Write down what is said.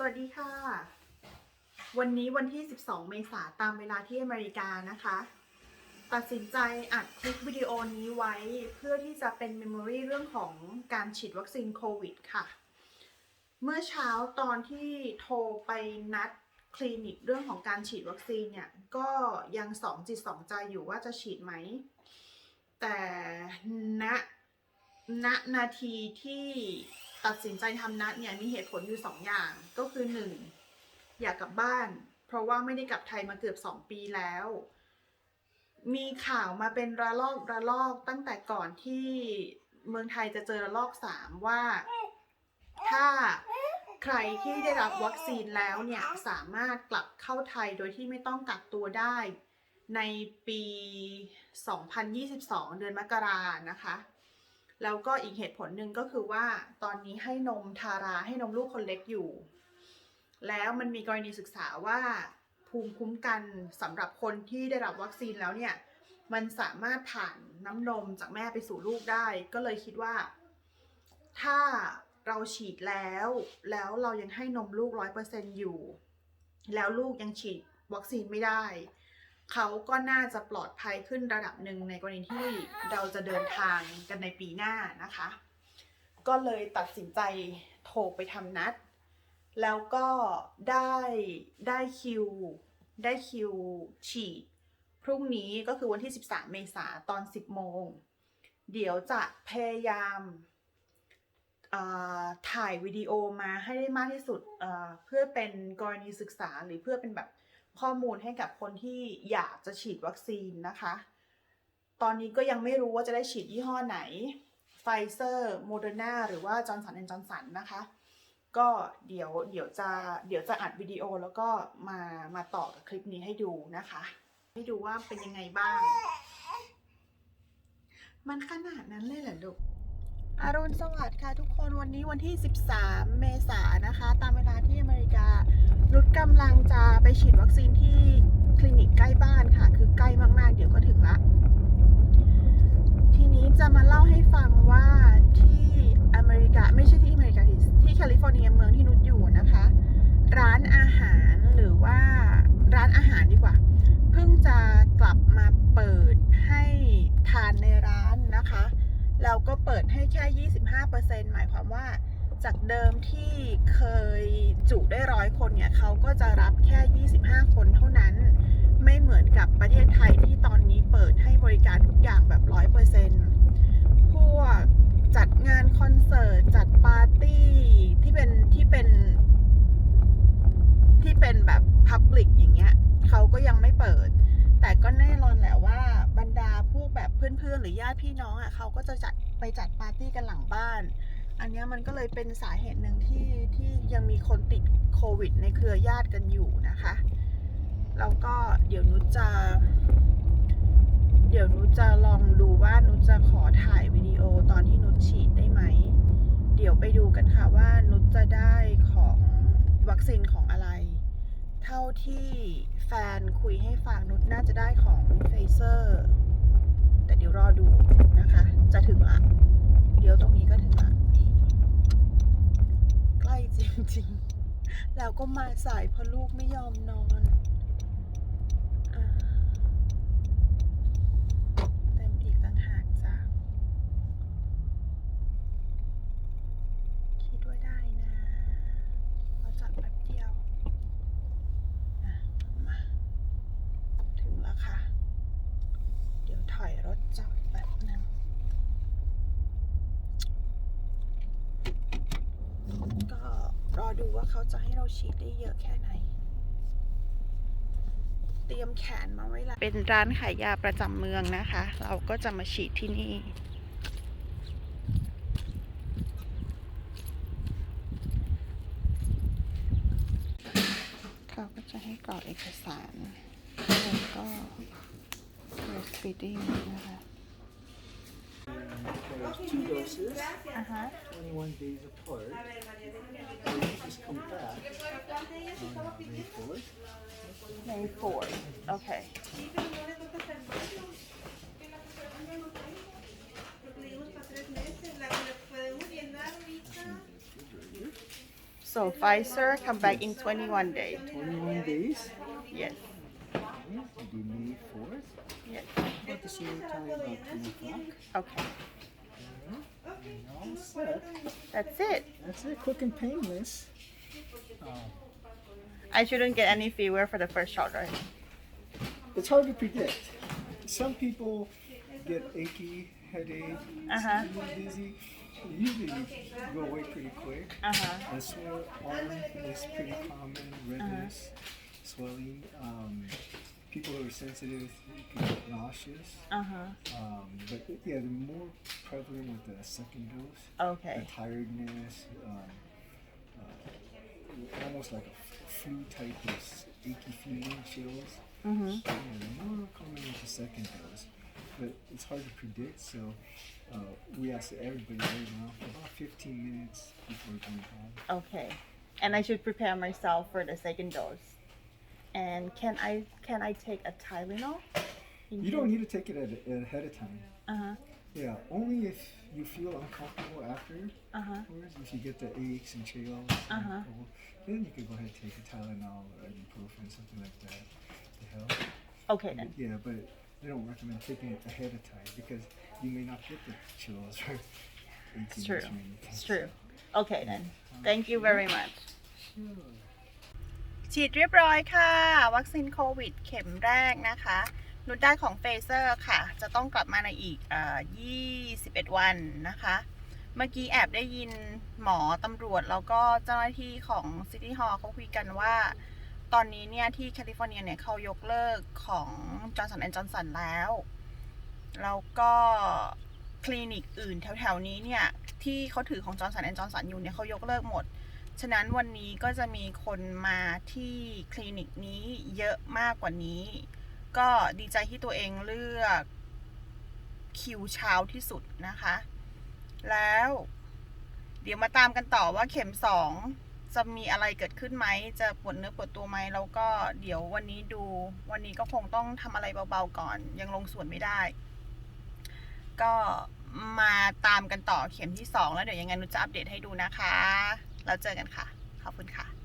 สวัสดีค่ะ วันนี้วันที่ 12 เมษายนตามเวลาที่อเมริกานะคะ ตัดสินใจอัดคลิปวิดีโอนี้ไว้เพื่อที่จะเป็นเมมโมรีเรื่องของการฉีดวัคซีนโควิดค่ะ เมื่อเช้าตอนที่โทรไปนัดคลินิกเรื่องของการฉีดวัคซีนเนี่ยก็ยังสองจิตสองใจอยู่ว่าจะฉีดไหม แต่ณณนาทีที่ ตัดสินใจทำนัดเนี่ยมีเหตุผลอยู่สองอย่างก็คือหนึ่งอยากกลับบ้าน เพราะว่าไม่ได้กลับไทยมาเกือบสองปีแล้ว มีข่าวมาเป็นระลอกระลอกตั้งแต่ก่อนที่เมืองไทยจะเจอระลอกสามว่า ถ้าใครที่ได้รับวัคซีนแล้วเนี่ยสามารถกลับเข้าไทยโดยที่ไม่ต้องกักตัวได้ในปี 2022 เดือนมกรานะคะ แล้วก็อีกเหตุผลหนึ่งก็คือว่าตอนนี้ให้นมทาราให้นมลูกคนเล็กอยู่ แล้วมันมีกรณีศึกษาว่าภูมิคุ้มกันสำหรับคนที่ได้รับวัคซีนแล้วเนี่ย มันสามารถผ่านน้ำนมจากแม่ไปสู่ลูกได้ ก็เลยคิดว่า ถ้าเราฉีดแล้ว แล้วเรายังให้นมลูกร้อยเปอร์เซ็นอยู่ แล้วลูกยังฉีดวัคซีนไม่ได้ เขาก็น่าจะปลอดภัยขึ้นระดับหนึ่งในกรณีที่เราจะเดินทางกันในปีหน้านะคะ ก็เลยตัดสินใจโทรไปทำนัด แล้วก็ได้ได้คิว ได้คิวฉีดพรุ่งนี้ก็คือวันที่ 13 เมษาตอน 10 โมง เดี๋ยวจะพยายามอ่าถ่ายวิดีโอมาให้ได้มากที่สุดอ่อเพื่อเป็นกรณีศึกษาหรือเพื่อเป็นแบบ ข้อมูลให้กับคนที่อยากจะฉีดวัคซีนนะคะ ตอนนี้ก็ยังไม่รู้ว่าจะได้ฉีดยี่ห้อไหนไฟเซอร์โมเดอร์นาหรือว่าจอร์นสันแอนจอร์นสันนะคะ ก็เดี๋ยวเดี๋ยวจะเดี๋ยวจะอัดวิดีโอแล้วก็มามาต่อกับคลิปนี้ให้ดูนะคะ ให้ดูว่าเป็นยังไงบ้าง มันขนาดนั้นเลยเหรอลูก อรุณสวัสดิ์ค่ะทุกคนวันนี้วันที่ 13 เมษายนนะคะ ตามเวลาที่อเมริกานุชกำลังจะไปฉีดวัคซีนที่คลินิกใกล้บ้านค่ะ คือใกล้มากๆ เดี๋ยวก็ถึงละ ทีนี้จะมาเล่าให้ฟังว่าที่อเมริกาไม่ใช่ที่อเมริกาดิที่แคลิฟอร์เนียเมืองที่นุชอยู่นะคะ ร้านอาหารหรือว่าร้านอาหารดีกว่า เพิ่งจะกลับมาเปิดให้ทานในร้านนะคะ แล้วก็เปิดให้แค่ 25%หมายความว่า จากเดิมที่เคยจุได้ร้อยคนเนี่ยเขาก็จะรับแค่ 25 คนเท่านั้น ไม่เหมือนกับประเทศไทยที่ตอนนี้เปิดให้บริการทุกอย่างแบบ100%พวกจัดงานคอนเสิร์ต จัดปาร์ตี้ที่เป็นที่เป็นที่เป็นแบบพับลิกอย่างเงี้ยเขาก็ยังไม่เปิด แต่ก็แน่นอนแหละว่าบรรดาพวกแบบเพื่อนๆ หรือญาติพี่น้องอะเขาก็จะจัดไปจัดปาร์ตี้กันหลังบ้าน อันนี้มันก็เลยเป็นสาเหตุหนึ่งที่ที่ยังมีคนติดโควิด ในเครือญาติกันอยู่นะคะแล้วก็เดี๋ยวนุชจะ เดี๋ยวนุชจะลองดูว่านุชจะขอถ่ายวิดีโอตอนที่นุชฉีดได้ไหม เดี๋ยวไปดูกันค่ะว่านุชจะได้ของวัคซีนของ ที่แฟนคุยให้ฟังนุชน่าจะได้ของเฟเซอร์แต่เดี๋ยวรอดูนะคะ จะถึงละ เดี๋ยวตรงนี้ก็ถึงละใกล้จริงๆ แล้วก็มาสายเพราะลูกไม่ยอมนอนอาเต็มอีกต่างหากจ้ะ คิดว่าได้นะเราจัดแป๊บเดียวอะมา ถึงแล้วค่ะ เดี๋ยวถอยรถจอดแป๊บนึง ก็ รอดูว่าเขาจะให้เราฉีดได้เยอะแค่ไหน เตรียมแขนมาไว้ละเป็นร้านขายยาประจำเมืองนะคะ เราก็จะมาฉีดที่นี่เขาก็จะให้กรอกเอกสารแล้วก็ breastfeeding นะคะ two doses, uh-huh. 21 days apart. Just come back May 4th. May 4th, okay. So Pfizer come back in 21 days. 21 days? Yes. Okay, the May 4th. yes About the same time, about 10 o'clock. okay And all set. that's it That's it, quick and painless. Um, I shouldn't get any fever for the first shot right it's hard to predict. Some people get achy, headache, Uh-huh. dizzy. Usually go away pretty quick. uh-huh A sore arm is pretty common, redness, swelling. Um, people who are sensitive can get nauseous. uh-huh Um, but yeah, the more prevalent with the second dose, okay the tiredness, um, uh, almost like a flu type of achy feeling, chills. mm-hmm. Yeah, they're more common with the second dose, but it's hard to predict. So uh, we ask everybody right now for about 15 minutes before going home. Okay. And I should prepare myself for the second dose. And can I can I take a Tylenol? You don't need to take it at, at ahead of time. Uh-huh. Yeah, only if you feel uncomfortable after. Uh-huh. If you get the aches and chills, Uh-huh. then you could go ahead and take a Tylenol or ibuprofen, something like that to help. Okay then. Yeah, but they don't recommend taking it ahead of time because you may not get the chills or It's true. It's true. Okay then. Thank you very much. Sure. ฉีดเรียบร้อยค่ะ วัคซีนโควิด เข็มแรกนะคะนุดได้ของเฟเซอร์ค่ะ จะต้องกลับมาในอีกเอ่อ21วันนะคะ เมื่อกี้แอบได้ยินหมอตำรวจแล้วก็เจ้าหน้าที่ของซิตี้ฮอล์เขาคุยกันว่า ตอนนี้เนี่ยที่แคลิฟอร์เนียเนี่ยเขายกเลิกของจอร์ s สันแอนด์จอร์ s สันแล้ว แล้วก็คลินิกอื่นแถวๆนี้เนี่ย ที่เขาถือของจอร์ s สันแอนด์จอร์ s สันอยู่เนี่ยเขายกเลิกหมด ฉะนั้นวันนี้ก็จะมีคนมาที่คลินิกนี้เยอะมากกว่านี้ ก็ดีใจที่ตัวเองเลือกคิวเช้าที่สุดนะคะ แล้ว เดี๋ยวมาตามกันต่อว่าเข็มสองจะมีอะไรเกิดขึ้นไหม จะปวดเนื้อปวดตัวไหม แล้วก็เดี๋ยววันนี้ดู วันนี้ก็คงต้องทำอะไรเบาๆก่อน ยังลงส่วนไม่ได้ ก็มาตามกันต่อเข็มที่สองแล้วเดี๋ยวยังไงนุจะอัปเดตให้ดูนะคะ แล้วเจอกันค่ะ ขอบคุณค่ะ